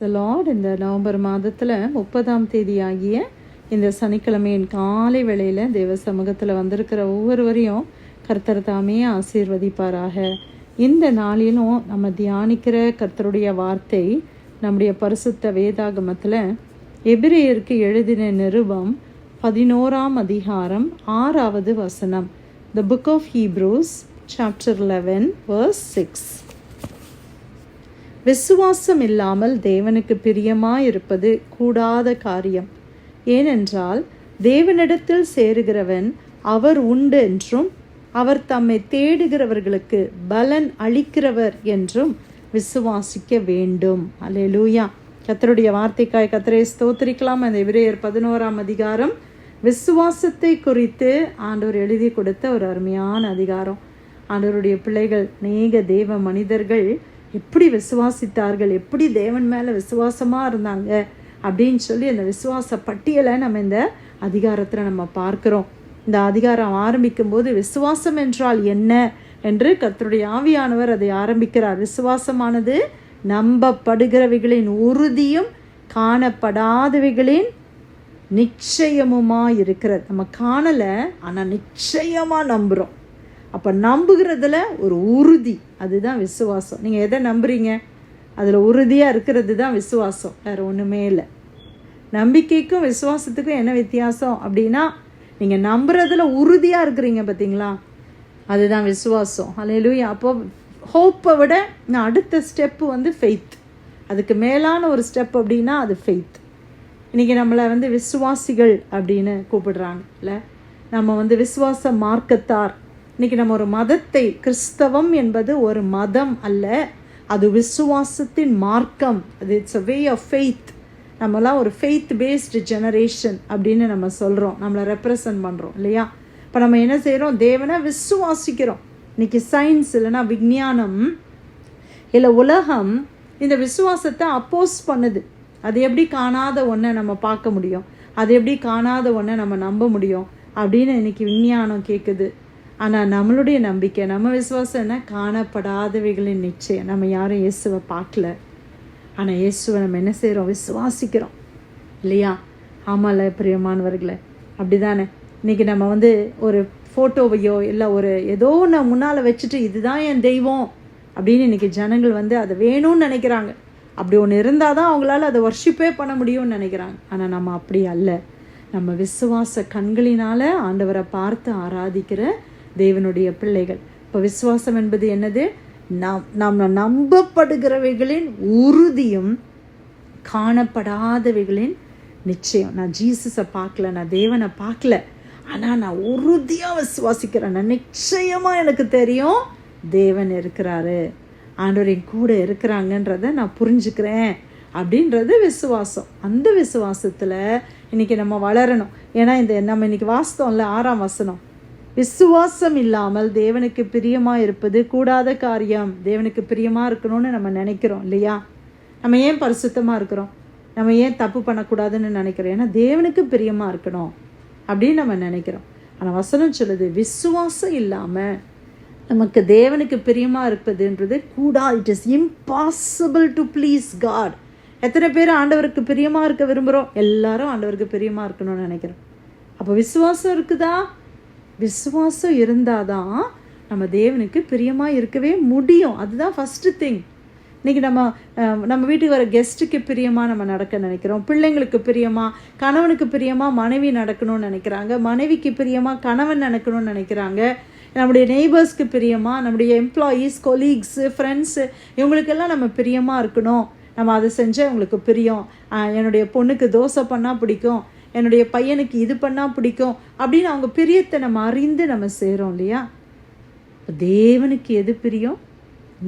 Lord இந்த November மாதத்தில் முப்பதாம் தேதி ஆகிய இந்த சனிக்கிழமையின் காலை வேளையில் தேவ சமூகத்தில் வந்திருக்கிற ஒவ்வொருவரையும் கர்த்தர் தாமே ஆசீர்வதிப்பாராக. இந்த நாளிலும் நம்ம தியானிக்கிற கர்த்தருடைய வார்த்தை நம்முடைய பரிசுத்த வேதாகமத்தில் எபிரேயருக்கு எழுதின நிருபம் பதினோராம் அதிகாரம் ஆறாவது வசனம். The book of Hebrews chapter eleven verse six விசுவாசம் இல்லாமல் தேவனுக்கு பிரியமாயிருப்பது கூடாத காரியம். ஏனென்றால் தேவனிடத்தில் சேருகிறவன் அவர் உண்டு என்றும் அவர் தம்மை தேடுகிறவர்களுக்கு பலன் அளிக்கிறவர் என்றும் விசுவாசிக்க வேண்டும். அலையலூயா கத்தருடைய வார்த்தைக்காய் கத்தரை ஸ்தோத்திரிக்கலாம். அந்த விரையர் பதினோராம் அதிகாரம். விசுவாசத்தை குறித்து ஆண்டவர் எழுதி கொடுத்த ஒரு அருமையான அதிகாரம். ஆண்டவருடைய பிள்ளைகள் அநேக தெய்வ மனிதர்கள் எப்படி விசுவாசித்தார்கள்? எப்படி தேவன் மேலே விசுவாசமாக இருந்தாங்க? அப்படின்னு சொல்லி அந்த விசுவாச பட்டியலை நம்ம இந்த அதிகாரத்தில் நம்ம பார்க்குறோம். இந்த அதிகாரம் ஆரம்பிக்கும் போது விசுவாசம் என்றால் என்ன? என்று கர்த்தருடைய ஆவியானவர் அதை ஆரம்பிக்கிறார். விசுவாசமானது நம்பப்படுகிறவைகளின் உறுதியும் காணப்படாதவைகளின் நிச்சயமுமாக இருக்கிறது நம்ம காணலை ஆனால் நிச்சயமாக நம்புகிறோம் அப்போ நம்புகிறதுல ஒரு உறுதி அதுதான் விசுவாசம். நீங்கள் எதை நம்புறீங்க? அதில் உறுதியாக இருக்கிறது தான் விசுவாசம். வேறு ஒன்றுமே இல்லை. நம்பிக்கைக்கும் விசுவாசத்துக்கும் என்ன வித்தியாசம் அப்படின்னா நீங்கள் நம்புறதுல உறுதியாக இருக்கிறீங்க பார்த்தீங்களா அதுதான் விசுவாசம். அலையிலுயா அப்போ ஹோப்பை விட நான் அடுத்த ஸ்டெப்பு வந்து ஃபெய்த் அதுக்கு மேலான ஒரு ஸ்டெப் அப்படின்னா அது ஃபெய்த் இன்றைக்கி நம்மளை வந்து விசுவாசிகள் அப்படின்னு கூப்பிடுறாங்க இல்லை நம்ம வந்து விசுவாச மார்க்கத்தார் இன்றைக்கி நம்ம ஒரு மதத்தை கிறிஸ்தவம் என்பது ஒரு மதம் அல்ல. அது விசுவாசத்தின் மார்க்கம். அது it's a way of faith நம்மலாம் ஒரு ஃபெய்த் பேஸ்டு ஜெனரேஷன் அப்படின்னு நம்ம சொல்கிறோம் நம்மளை ரெப்ரசன்ட் பண்ணுறோம் இல்லையா? இப்போ நம்ம என்ன செய்கிறோம் தேவனை விசுவாசிக்கிறோம். இன்றைக்கி சயின்ஸ் இல்லைன்னா விஞ்ஞானம் இல்லை உலகம் இந்த விசுவாசத்தை அப்போஸ் பண்ணுது. அது எப்படி காணாத ஒன்றை நம்ம பார்க்க முடியும்? அது எப்படி காணாத ஒன்றை நம்ம நம்ப முடியும்? அப்படின்னு இன்றைக்கி விஞ்ஞானம் கேட்குது ஆனால் நம்மளுடைய நம்பிக்கை நம்ம விசுவாசம் என்ன? காணப்படாதவைகளின் நிச்சயம். நம்ம யாரும் இயேசுவை பார்க்கல. ஆனால் இயேசுவை நம்ம என்ன செய்கிறோம் விசுவாசிக்கிறோம். இல்லையா? ஆமாம்ல பிரியமானவர்களே. அப்படி தானே இன்றைக்கி நம்ம வந்து ஒரு ஃபோட்டோவையோ இல்லை ஒரு ஏதோ ஒன்று முன்னால் வச்சுட்டு இதுதான் என் தெய்வம். அப்படின்னு இன்றைக்கி ஜனங்கள் வந்து அதை வேணும்னு நினைக்கிறாங்க. அப்படி ஒன்று இருந்தால் தான் அவங்களால அதை வர்ஷிப்பே பண்ண முடியும்னு நினைக்கிறாங்க. ஆனால் நம்ம அப்படி அல்ல. நம்ம விசுவாச கண்களினால் ஆண்டவரை பார்த்து ஆராதிக்கிற தேவனுடைய பிள்ளைகள். இப்போ விசுவாசம் என்பது என்னது? நாம் நாம் நம்பப்படுகிறவைகளின் உறுதியும் காணப்படாதவைகளின் நிச்சயம். நான் ஜீசஸை பார்க்கல நான் தேவனை பார்க்கல. ஆனால் நான் உறுதியாக விசுவாசிக்கிறேன். நான் நிச்சயமாக எனக்கு தெரியும் தேவன் இருக்கிறாரு. ஆண்டவர் என் கூட இருக்கிறாங்கன்றத நான் புரிஞ்சுக்கிறேன் அப்படின்றது விசுவாசம். அந்த விசுவாசத்தில் இன்றைக்கி நம்ம வளரணும். ஏன்னா இந்த நம்ம இன்றைக்கி வாசித்தோம்ல ஆறாம் வசனம். விசுவாசம் இல்லாமல் தேவனுக்கு பிரியமாக இருப்பது கூடாத காரியம். தேவனுக்கு பிரியமாக இருக்கணும்னு நம்ம நினைக்கிறோம் இல்லையா? நம்ம ஏன் பரிசுத்தமாக இருக்கிறோம்? நம்ம ஏன் தப்பு பண்ணக்கூடாதுன்னு நினைக்கிறோம்? ஏன்னா தேவனுக்கு பிரியமாக இருக்கணும் அப்படின்னு நம்ம நினைக்கிறோம். ஆனால் வசனம் சொல்லுது விசுவாசம் இல்லாமல் நமக்கு தேவனுக்கு பிரியமாக இருப்பதுன்றது கூடா. It is impossible to please God எத்தனை பேர் ஆண்டவருக்கு பிரியமாக இருக்க விரும்புகிறோம் எல்லாரும் ஆண்டவருக்கு பிரியமாக இருக்கணும்னு நினைக்கிறோம். அப்போ விசுவாசம் இருக்குதா? விசுவாசம் இருந்தால் தான் நம்ம தேவனுக்கு பிரியமாக இருக்கவே முடியும். அதுதான் ஃபஸ்ட்டு திங் இன்றைக்கி நம்ம நம்ம வீட்டுக்கு வர கெஸ்ட்டுக்கு பிரியமாக நம்ம நடக்க நினைக்கிறோம். பிள்ளைங்களுக்கு பிரியமாக கணவனுக்கு பிரியமாக மனைவி நடக்கணும்னு நினைக்கிறாங்க. மனைவிக்கு பிரியமாக கணவன் நடக்கணும்னு நினைக்கிறாங்க. நம்முடைய நெய்பர்ஸ்க்கு பிரியமாக நம்முடைய எம்ப்ளாயீஸ் கொலீக்ஸு ஃப்ரெண்ட்ஸு இவங்களுக்கெல்லாம் நம்ம பிரியமாக இருக்கணும். நம்ம அதை செஞ்சால் இவங்களுக்கு பிரியம். என்னுடைய பொண்ணுக்கு தோசை பண்ணால் பிடிக்கும். என்னுடைய பையனுக்கு இது பண்ணால் பிடிக்கும் அப்படின்னு அவங்க பிரியத்தை நம்ம அறிந்து நம்ம செய்கிறோம் இல்லையா? இப்போ தேவனுக்கு எது பிரியம்?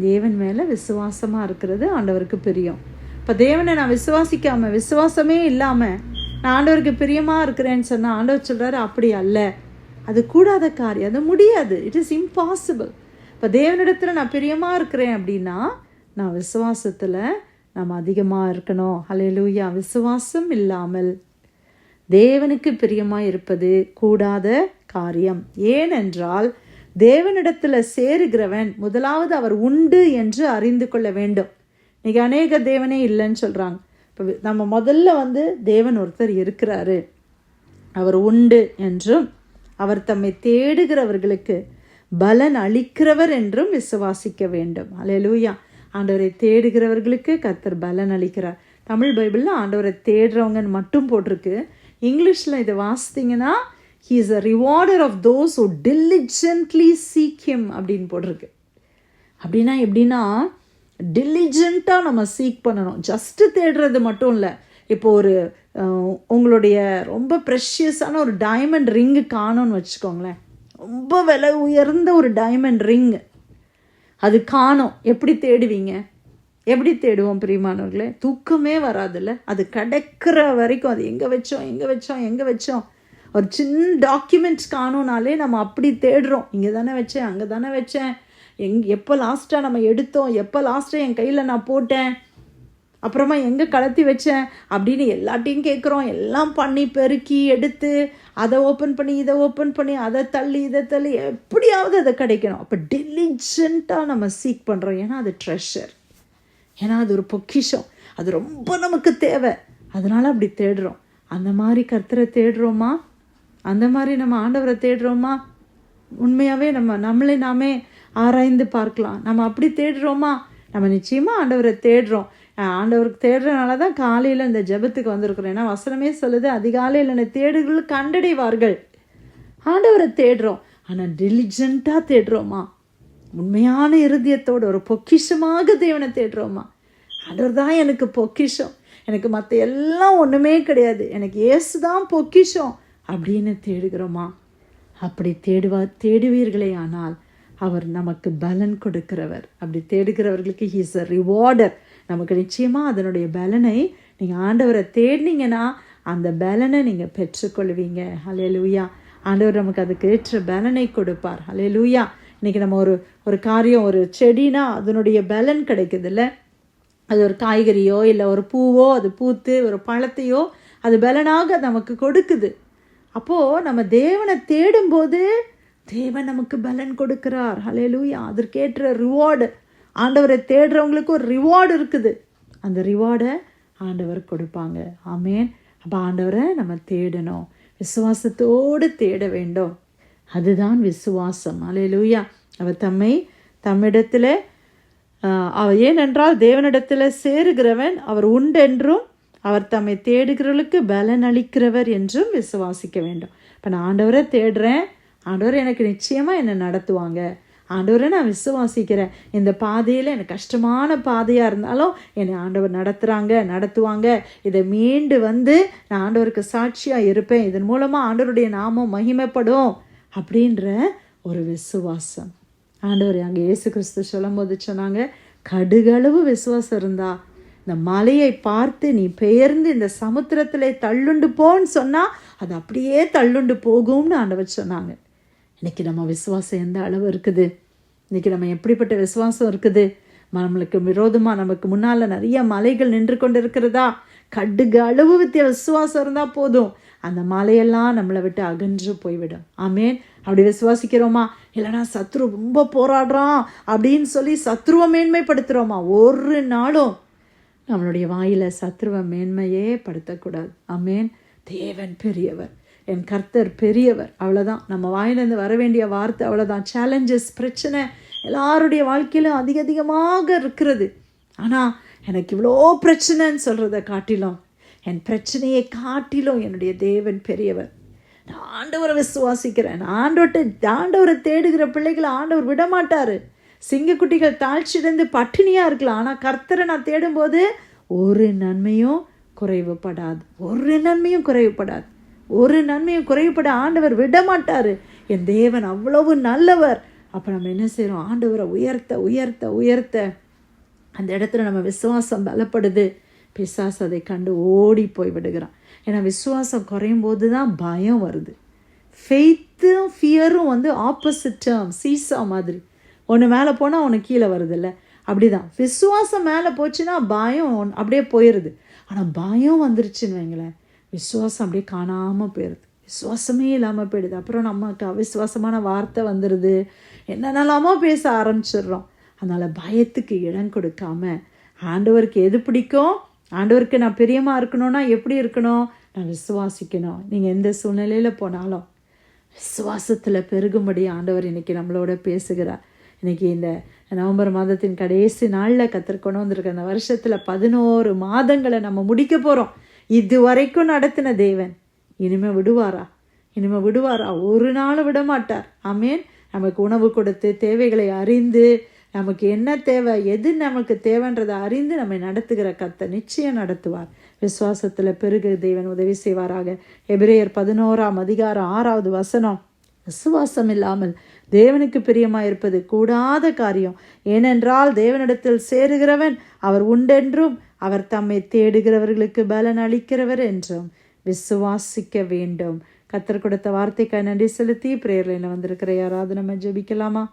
தேவன் மேலே விசுவாசமாக இருக்கிறது ஆண்டவருக்கு பிரியம். இப்போ தேவனை நான் விசுவாசிக்காமல் விசுவாசமே இல்லாமல் நான் ஆண்டவருக்கு பிரியமாக இருக்கிறேன்னு சொன்னால் ஆண்டவர் சொல்கிறாரு அப்படி அல்ல. அது கூடாத காரியம் அது முடியாது. இட் இஸ் இம்பாசிபிள் இப்போ தேவனிடத்தில் நான் பிரியமாக இருக்கிறேன் அப்படின்னா நான் விசுவாசத்தில் நம்ம அதிகமாக இருக்கணும். அலையலூயா விசுவாசம் இல்லாமல். தேவனுக்கு பிரியமாக இருப்பது கூடாத காரியம். ஏனென்றால் தேவனிடத்தில் சேருகிறவன் முதலாவது அவர் உண்டு என்று அறிந்து கொள்ள வேண்டும். இன்றைக்கி அநேக தேவனே இல்லைன்னு சொல்கிறாங்க இப்போ நம்ம முதல்ல வந்து தேவன் ஒருத்தர் இருக்கிறாரு. அவர் உண்டு என்றும் அவர் தம்மை தேடுகிறவர்களுக்கு பலன் அளிக்கிறவர் என்றும் விசுவாசிக்க வேண்டும். அலையலூயா ஆண்டவரை தேடுகிறவர்களுக்கு கத்தர் பலன் அளிக்கிறார். தமிழ் பைபிளில் ஆண்டவரை தேடுறவங்கன்னு மட்டும் போட்டிருக்கு. இங்கிலீஷில் இதை வாசித்தீங்கன்னா he is a rewarder of those who diligently seek him அப்படின்னு போட்டிருக்கு. அப்படின்னா எப்படின்னா டிலிஜெண்ட்டாக நம்ம சீக் பண்ணணும். ஜஸ்ட்டு தேடுறது மட்டும் இல்லை. இப்போ ஒரு உங்களுடைய ரொம்ப ப்ரெஷியஸான ஒரு டைமண்ட் ரிங்கு காணோன்னு வச்சுக்கோங்களேன். ரொம்ப விலை உயர்ந்த ஒரு டைமண்ட் ரிங்கு அது காணோம். எப்படி தேடுவீங்க? எப்படி தேடுவோம் பிரியமானவர்களே? தூக்கமே வராதுல்ல? அது கிடைக்கிற வரைக்கும் அது எங்கே வச்சோம் எங்கே வச்சோம் எங்கே வச்சோம்? ஒரு சின்ன டாக்குமெண்ட்ஸ் காணோனாலே நம்ம அப்படி தேடுறோம். இங்கே தானே வச்சேன் அங்கே தானே வச்சேன். எங் எப்போ லாஸ்ட்டாக நம்ம எடுத்தோம் எப்போ லாஸ்ட்டாக என் கையில் நான் போட்டேன்? அப்புறமா எங்கே கலத்தி வச்சேன்? அப்படின்னு எல்லாட்டையும் கேட்குறோம் எல்லாம் பண்ணி பெருக்கி எடுத்து அதை ஓப்பன் பண்ணி இதை ஓப்பன் பண்ணி அதை தள்ளி இதை தள்ளி எப்படியாவது அதை கிடைக்கணும். அப்போ டெலிஜென்ட்டாக நம்ம சீக் பண்ணுறோம் ஏன்னா அது ட்ரெஷர் ஏன்னா அது ஒரு பொக்கிஷம். அது ரொம்ப நமக்கு தேவை. அதனால் அப்படி தேடுறோம். அந்த மாதிரி கர்த்தரை தேடுறோமா? அந்த மாதிரி நம்ம ஆண்டவரை தேடுறோமா? உண்மையாகவே நம்ம நம்மளே நாமே ஆராய்ந்து பார்க்கலாம். நம்ம அப்படி தேடுறோமா? நம்ம நிச்சயமாக ஆண்டவரை தேடுறோம். ஆண்டவருக்கு தேடுறதுனால தான் காலையில் இந்த ஜெபத்துக்கு வந்திருக்கிறோம். ஏன்னா வசனமே சொல்லுது அதிகாலையில் என்னை தேடுகள் கண்டடைவார்கள். ஆண்டவரை தேடுறோம். ஆனால் டெலிஜென்ட்டாக தேடுறோமா? உண்மையான இருதயத்தோடு ஒரு பொக்கிஷமாக தேவனை தேடுறோமா? ஆண்டவர் தான் எனக்கு பொக்கிஷம். எனக்கு மற்ற எல்லாம் ஒன்றுமே கிடையாது. எனக்கு இயேசு தான் பொக்கிஷம் அப்படின்னு தேடுகிறோமா? அப்படி தேடுவா தேடுவீர்களே ஆனால் அவர் நமக்கு பலன் கொடுக்கிறவர். அப்படி தேடுகிறவர்களுக்கு ஹீஸ் அ ரிவார்டர் நமக்கு நிச்சயமாக அதனுடைய பலனை நீங்கள் ஆண்டவரை தேடினீங்கன்னா அந்த பலனை நீங்கள் பெற்றுக்கொள்வீங்க. ஹalleluya ஆண்டவர் நமக்கு அதுக்கு ஏற்ற பலனை கொடுப்பார். ஹalleluya இன்றைக்கி நம்ம ஒரு ஒரு காரியம் ஒரு செடினா அதனுடைய பலன் கிடைக்குதுல்ல? அது ஒரு காய்கறியோ இல்லை ஒரு பூவோ அது பூத்து ஒரு பழத்தையோ அது பலனாக நமக்கு கொடுக்குது. அப்போது நம்ம தேவனை தேடும்போது தேவன் நமக்கு பலன் கொடுக்கிறார். ஹலேலூயா அதற்கேற்ற ரிவார்டு ஆண்டவரை தேடுறவங்களுக்கு ஒரு ரிவார்டு இருக்குது. அந்த ரிவார்டை ஆண்டவர் கொடுப்பாங்க. ஆமேன் அப்போ ஆண்டவரை நம்ம தேடணும். விசுவாசத்தோடு தேட வேண்டும். அதுதான் விசுவாசம். ஹalleluya. அவர் தம்மை தம்மிடத்தில் அவர் ஏனென்றால் தேவனிடத்தில் சேருகிறவன் அவர் உண்டென்றும் அவர் தம்மை தேடுகிறவர்களுக்கு பலன் அளிக்கிறவர் என்றும் விசுவாசிக்க வேண்டும். இப்போ நான் ஆண்டவரை தேடுறேன் ஆண்டவர் எனக்கு நிச்சயமாக என்னை நடத்துவாங்க. ஆண்டவரை நான் விசுவாசிக்கிறேன். இந்த பாதையில் எனக்கு கஷ்டமான பாதையாக இருந்தாலும் என்னை ஆண்டவர் நடத்துகிறாங்க நடத்துவாங்க. இதை மீண்டு வந்து நான் ஆண்டவருக்கு சாட்சியாக இருப்பேன். இதன் மூலமாக ஆண்டவருடைய நாமம் மகிமைப்படும். அப்படின்ற ஒரு விசுவாசம். ஆண்டவர் அங்கே இயேசு கிறிஸ்து சொல்லும் போது சொன்னாங்க கடுகளவு விசுவாசம் இருந்தா இந்த மலையை பார்த்து நீ பெயர்ந்து இந்த சமுத்திரத்தில் தள்ளுண்டு போன்னு சொன்னால் அது அப்படியே தள்ளுண்டு போகும்னு ஆண்டவர் சொன்னாங்க. இன்னைக்கு நம்ம விசுவாசம் எந்த அளவு இருக்குது? இன்றைக்கி நம்ம எப்படிப்பட்ட விசுவாசம் இருக்குது? நம்மளுக்கு விரோதமாக நமக்கு முன்னால் நிறைய மலைகள் நின்று கொண்டு இருக்கிறதா கடுகு அளவு வித்திய விசுவாசம் இருந்தால் போதும். அந்த மலையெல்லாம் நம்மளை விட்டு அகன்று போய்விடும். ஆமேன். அப்படி விசுவாசிக்கிறோமா? இல்லைனா சத்ரு ரொம்ப போராடுறான் அப்படின்னு சொல்லி சத்ருவை மேன்மைப்படுத்துகிறோமா ஒரு நாளும் நம்மளுடைய வாயில் சத்ருவ மேன்மையே படுத்தக்கூடாது. ஆமேன். தேவன் பெரியவர். என் கர்த்தர் பெரியவர். அவ்வளோதான் நம்ம வாயிலேருந்து வர வேண்டிய வார்த்தை அவ்வளோதான் சேலஞ்சஸ் பிரச்சனை எல்லாருடைய வாழ்க்கையிலும் அதிக அதிகமாக இருக்கிறது. ஆனால் எனக்கு இவ்வளோ பிரச்சனைன்னு சொல்கிறத காட்டிலும் என் பிரச்சனையை காட்டிலும் என்னுடைய தேவன் பெரியவர். நான் ஆண்டவரை விசுவாசிக்கிறேன். நான் ஆண்டவர்கிட்ட ஆண்டவரை தேடுகிற பிள்ளைகளை ஆண்டவர் விடமாட்டார். சிங்கக்குட்டிகள் தாழ்ச்சிடந்து பட்டினியாக இருக்கலாம். ஆனால் கர்த்தரை நான் தேடும்போது ஒரு நன்மையும் குறைவுபடாது. ஒரு நன்மையும் குறைவுபடாது. ஒரு நன்மையும் குறைவுபட ஆண்டவர் விடமாட்டார். என் தேவன் அவ்வளவு நல்லவர். அப்போ நம்ம என்ன செய்கிறோம் ஆண்டவரை உயர்த்த உயர்த்த உயர்த்த. அந்த இடத்துல நம்ம விசுவாசம் பலப்படுது. பிசாஸ் அதை கண்டு ஓடி போய் விடுகிறான். ஏன்னா விசுவாசம் குறையும் போது தான் பயம் வருது. ஃபெய்த்தும் ஃபியரும் வந்து ஆப்போசிட் டேர்ம் சீசா மாதிரி. ஒன்று மேலே போனால் ஒன்று கீழே வருதுல்ல. அப்படிதான். விசுவாசம் மேலே போச்சுன்னா பயம் ஒன்- அப்படியே போயிடுது ஆனால் பயம் வந்துருச்சுன்னு வைங்களேன். விசுவாசம் அப்படியே காணாமல் போயிடுது விசுவாசமே இல்லாமல் போயிடுது. அப்புறம் நமக்கு அவிசுவாசமான வார்த்தை வந்துடுது என்னென்னலாமோ பேச ஆரம்பிச்சிடுறோம். அதனால் பயத்துக்கு இடம் கொடுக்காம ஆண்டவருக்கு எது பிடிக்கும்? ஆண்டவருக்கு நான் பிரியமாக இருக்கணும்னா எப்படி இருக்கணும்? நான் விசுவாசிக்கணும். நீங்கள் எந்த சூழ்நிலையில் போனாலும் விசுவாசத்தில் பெருகும்படி ஆண்டவர் இன்னைக்கு நம்மளோட பேசுகிறார். இன்றைக்கி இந்த நவம்பர் மாதத்தின் கடைசி நாளில் கற்றுக்கொண்டு வந்திருக்க அந்த வருஷத்தில் பதினோரு மாதங்களை நம்ம முடிக்க போகிறோம் இது வரைக்கும் நடத்தின தேவன் இனிமே விடுவாரா? இனிமேல் விடுவாரா? ஒரு நாளும் விட மாட்டார் ஆமேன். நமக்கு உணவு கொடுத்து தேவைகளை அறிந்து நமக்கு என்ன தேவை எது நமக்கு தேவைன்றதை அறிந்து நம்மை நடத்துகிற கத்தை நிச்சயம் நடத்துவார். விசுவாசத்தில் பெருகு தேவன் உதவி செய்வாராக. எபிரேயர் பதினோராம் அதிகாரம் ஆறாவது வசனம். விசுவாசம் இல்லாமல் தேவனுக்கு பிரியமாக இருப்பது கூடாத காரியம். ஏனென்றால் தேவனிடத்தில் சேருகிறவன் அவர் உண்டென்றும் அவர் தம்மை தேடுகிறவர்களுக்கு பலன் அளிக்கிறவர் என்றும் விசுவாசிக்க வேண்டும். கத்தர் கொடுத்த வார்த்தைக்காக நன்றி செலுத்தி பிரேயரில் என்ன வந்திருக்கிற யாராவது நம்ம ஜெபிக்கலாமா?